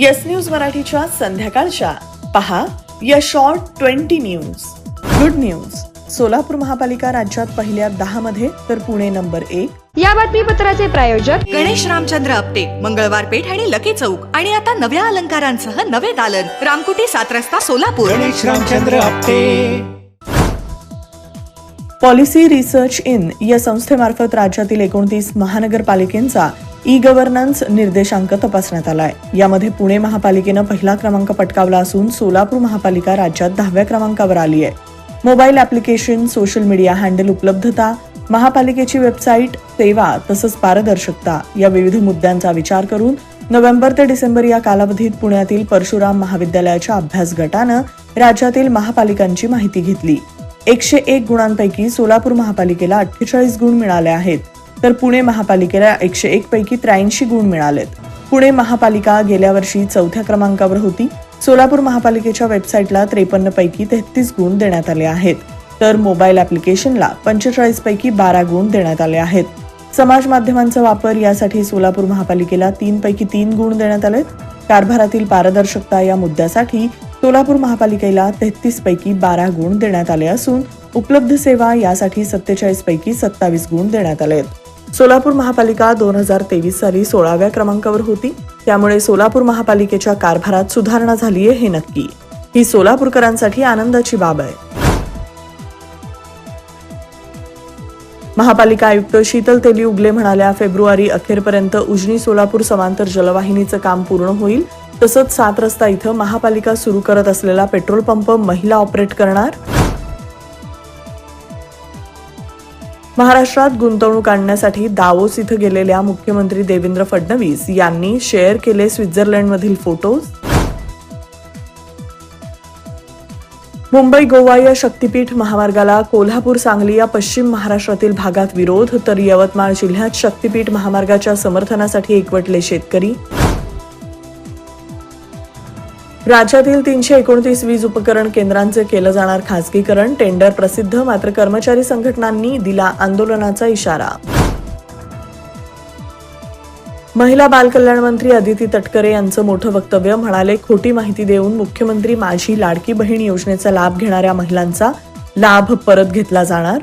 Yes news मराठीच्या संध्याकाळच्या. पहा या short twenty news. Good news. Solapur महापालिका राज्यात पहिल्या दहा मध्ये तर पुणे नंबर एक. या बातमीपत्राचे प्रायोजक गणेश रामचंद्र आपटे मंगळवार पेठ आणि लकी चौक. आणि आता नव्या अलंकारांसह नवे दालन. रामकुटी सात रस्ता Solapur. Ganesh Ramchandra Apte. Policy research in या संस्थेमार्फत राज्यातील एकोणतीस महानगरपालिकेचा ई गव्हर्नन्स निर्देशांक तपासण्यात आलाय. यामध्ये पुणे महापालिकेनं पहिला क्रमांक पटकावला असून सोलापूर महापालिका राज्यात दहाव्या क्रमांकावर आली आहे. Mobile application social media handle उपलब्धता महापालिकेची वेबसाईट सेवा तसंच पारदर्शकता या विविध मुद्द्यांचा विचार करून नोव्हेंबर ते डिसेंबर या कालावधीत पुण्यातील परशुराम महाविद्यालयाच्या अभ्यास गटानं राज्यातील महापालिकांची माहिती घेतली. एकशे एक गुणांपैकी सोलापूर महापालिकेला अठ्ठेचाळीस गुण मिळाले आहेत. तर पुणे महापालिकेला एकशे एक पैकी त्र्याऐंशी गुण मिळालेत. पुणे महापालिका गेल्या वर्षी चौथ्या क्रमांकावर होती. सोलापूर महापालिकेच्या वेबसाईटला त्रेपन्न पैकी तेहतीस गुण देण्यात आले आहेत. तर मोबाईल ऍप्लिकेशनला पंचेचाळीस पैकी बारा गुण देण्यात आले आहेत. समाज माध्यमांचा वापर यासाठी सोलापूर महापालिकेला तीन पैकी तीन गुण देण्यात आले कारभारातील पारदर्शकता या मुद्द्यासाठी सोलापूर महापालिकेला तेहतीस पैकी बारा गुण देण्यात आले असून उपलब्ध सेवा यासाठी सत्तेचाळीस पैकी सत्तावीस गुण देण्यात आले आहेत सोलापूर महापालिका दोन हजार तेवीस साली सोळाव्या क्रमांकावर होती. त्यामुळे सोलापूर महापालिकेच्या कारभारात सुधारणा झालीये हे नक्की. ही सोलापूरकरांसाठी आनंदाची बाब आहे. महापालिका आयुक्त शीतल तेली उगले म्हणाल्या फेब्रुवारी अखेरपर्यंत उजनी सोलापूर समांतर जलवाहिनीचं काम पूर्ण होईल. तसंच सात रस्ता इथं महापालिका सुरू करत असलेला पेट्रोल पंप महिला ऑपरेट करणार. महाराष्ट्रात गुंतवणूक आणण्यासाठी दावोस इथं गेलेल्या मुख्यमंत्री देवेंद्र फडणवीस यांनी शेअर केले स्वित्झर्लंडमधील फोटोज. मुंबई गोवा या शक्तीपीठ महामार्गाला कोल्हापूर सांगली या पश्चिम महाराष्ट्रातील भागात विरोध तर यवतमाळ जिल्ह्यात शक्तीपीठ महामार्गाच्या समर्थनासाठी एकवटले शेतकरी. राज्यातील तीनशे एकोणतीस वीज उपकरण केंद्रांचे केलं जाणार खासगीकरण. टेंडर प्रसिद्ध मात्र कर्मचारी संघटनांनी दिला आंदोलनाचा इशारा. महिला बालकल्याण मंत्री अदिती तटकरे यांचं मोठं वक्तव्य म्हणाले खोटी माहिती देऊन मुख्यमंत्री माझी लाडकी बहीण योजनेचा लाभ घेणाऱ्या महिलांचा लाभ परत घेतला जाणार.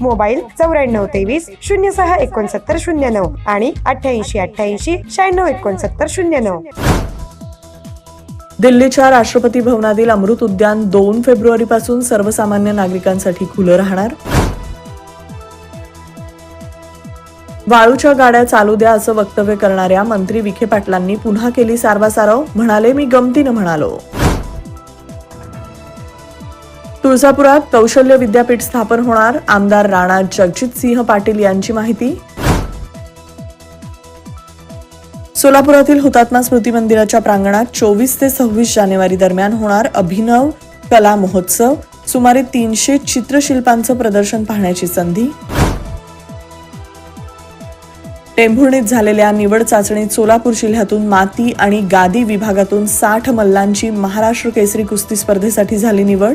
मोबाईल चौऱ्याण्णव तेवीस शून्य सहा एकोणसत्तर शून्य नऊ आणि अठ्ठ्याऐंशी अठ्ठ्याऐंशी शहाण्णव एकोणसत्तर शून्य नऊ. दिल्लीच्या राष्ट्रपती भवनातील अमृत उद्यान दोन फेब्रुवारी पासून सर्वसामान्य नागरिकांसाठी खुलं राहणार? वाळूच्या गाड्या चालू द्या असं वक्तव्य करणाऱ्या मंत्री विखे पाटलांनी पुन्हा केली सारवासारव. म्हणाले मी गमतीनं म्हणालो. तुळजापुरात कौशल्य विद्यापीठ स्थापन होणार. आमदार राणा जगजित सिंह पाटील यांची माहिती. सोलापुरातील हुतात्मा स्मृती मंदिराच्या प्रांगणात चोवीस ते सव्वीस जानेवारी दरम्यान होणार अभिनव कला महोत्सव. सुमारे तीनशे चित्रशिल्पांचं प्रदर्शन पाहण्याची संधी. टेंभुर्णीत झालेल्या निवड चाचणीत सोलापूर जिल्ह्यातून माती आणि गादी विभागातून साठ मल्लांची महाराष्ट्र केसरी कुस्ती स्पर्धेसाठी झाली निवड.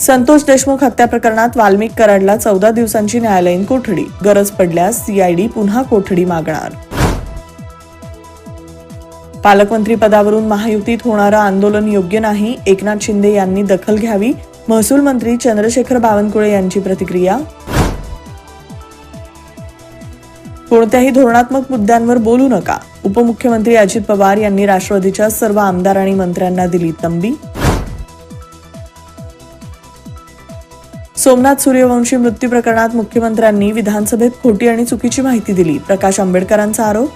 संतोष देशमुख हत्या प्रकरणात वाल्मिक कराडला चौदा दिवसांची न्यायालयीन कोठडी. गरज पडल्यास सीआयडी पुन्हा कोठडी मागणार. पालकमंत्री पदावरून महायुतीत होणारं आंदोलन योग्य नाही. एकनाथ शिंदे यांनी दखल घ्यावी. महसूल मंत्री चंद्रशेखर बावनकुळे यांची प्रतिक्रिया. कोणत्याही धोरणात्मक मुद्द्यांवर बोलू नका. उपमुख्यमंत्री अजित पवार यांनी राष्ट्रवादीच्या सर्व आमदार आणि मंत्र्यांना दिली तंबी. सोमनाथ सूर्यवंशी मृत्यू प्रकरणात मुख्यमंत्र्यांनी विधानसभेत खोटी आणि चुकीची माहिती दिली. प्रकाश आंबेडकरांचा आरोप?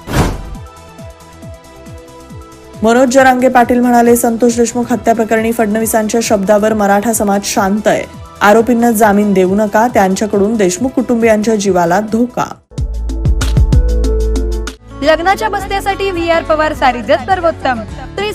मनोज जरांगे पाटील म्हणाले संतोष देशमुख हत्या प्रकरणी फडणवीसांच्या शब्दावर मराठा समाज शांत आहे. आरोपींना जामीन देऊ नका त्यांच्याकडून देशमुख कुटुंबियांच्या जीवाला धोका. लग्नाच्या बस्त्यासाठी व्ही आर पवार सारी सर्वोत्तम.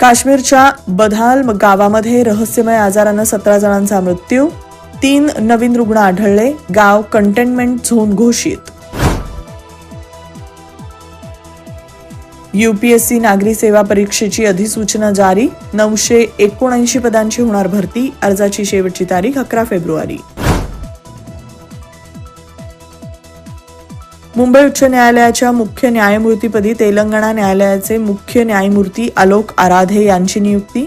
काश्मीरच्या बधाल गावामध्ये रहस्यमय आजारानं सतरा जणांचा मृत्यू तीन नवीन रुग्ण आढळले गाव कंटेनमेंट झोन घोषित. युपीएससी नागरी सेवा परीक्षेची अधिसूचना जारी नऊशे एकोणऐंशी पदांची होणार भरती अर्जाची शेवटची तारीख अकरा फेब्रुवारी. मुंबई उच्च न्यायालयाच्या मुख्य न्यायमूर्तीपदी तेलंगणा न्यायालयाचे मुख्य न्यायमूर्ती आलोक आराधे यांची नियुक्ती.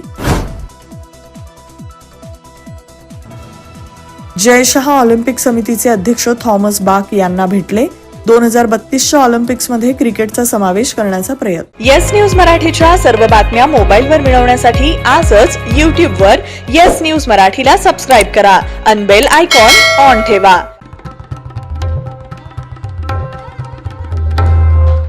जयशहा ऑलिम्पिक समितीचे अध्यक्ष थॉमस बाक यांना भेटले. दोन हजार बत्तीसच्या ऑलिम्पिक्समध्ये क्रिकेटचा समावेश करण्याचा प्रयत्न. येस न्यूज मराठीच्या सर्व बातम्या मोबाईलवर मिळवण्यासाठी आजच यूट्यूबवर येस न्यूज मराठीला सबस्क्राईब करा. अनबेल आयकॉन ऑन ठेवा.